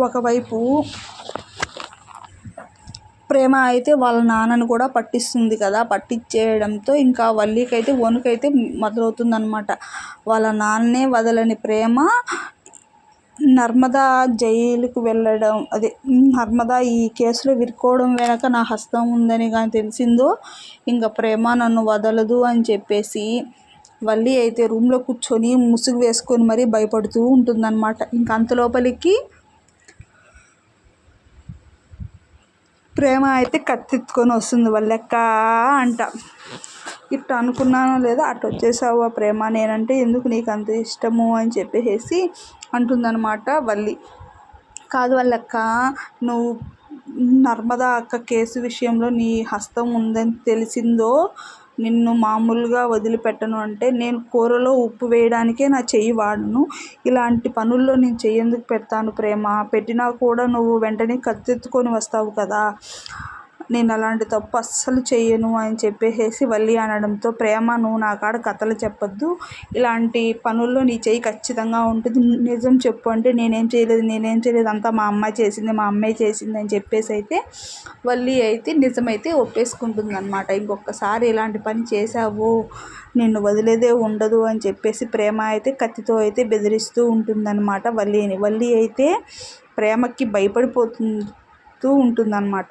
ఒకవైపు ప్రేమ అయితే వాళ్ళ నాన్నను కూడా పట్టిస్తుంది కదా పట్టించేయడంతో ఇంకా వల్లికైతే వణుకైతే మొదలవుతుందనమాట వాళ్ళ నాన్నే వదలని ప్రేమ నర్మదా జైలుకు వెళ్ళడం అదే నర్మదా ఈ కేసులో విరుక్కోవడం వెనక నా హస్తం ఉందని కానీ తెలిసిందో ఇంకా ప్రేమ నన్ను వదలదు అని చెప్పేసి వల్లి అయితే రూమ్లో కూర్చొని ముసుగు వేసుకొని మరీ భయపడుతూ ఉంటుందన్నమాట. ఇంక లోపలికి ప్రేమ అయితే కత్తెత్తుకొని వస్తుంది వాళ్ళెక్క అంట. ఇట్లా అనుకున్నానో లేదా అటు వచ్చేసావు ఆ ప్రేమ. నేనంటే ఎందుకు నీకు అంత ఇష్టము అని చెప్పేసి అంటుందన్నమాట వల్లి. కాదు వాళ్ళక్క నువ్వు నర్మదా అక్క కేసు విషయంలో నీ హస్తం ఉందని తెలిసిందో నిన్ను మామూలుగా వదిలిపెట్టను అంటే నేను కూరలో ఉప్పు వేయడానికే నా చెయ్యి వాడను. ఇలాంటి పనుల్లో నేను చెయ్యి ఎందుకు పెడతాను ప్రేమ? పెట్టినా కూడా నువ్వు వెంటనే కత్తెత్తుకొని వస్తావు కదా. నేను అలాంటి తప్పు అస్సలు చేయను అని చెప్పేసి వల్లి అనడంతో ప్రేమ నువ్వు నా కాడ కథలు చెప్పొద్దు. ఇలాంటి పనుల్లో నీ చెయ్యి ఖచ్చితంగా ఉంటుంది. నిజం చెప్పు అంటే నేనేం చేయలేదు నేనేం చేయలేదు. అంతా మా అమ్మాయి చేసింది మా అమ్మాయి చేసింది అని చెప్పేసి అయితే వల్లి అయితే నిజమైతే ఒప్పేసుకుంటుంది అనమాట ఇంకొకసారి ఇలాంటి పని చేసావు నిన్ను వదిలేదే ఉండదు అని చెప్పేసి ప్రేమ అయితే కత్తితో అయితే బెదిరిస్తూ ఉంటుందన్నమాట వల్లిని. వల్లి అయితే ప్రేమకి భయపడిపోతూ ఉంటుందన్నమాట.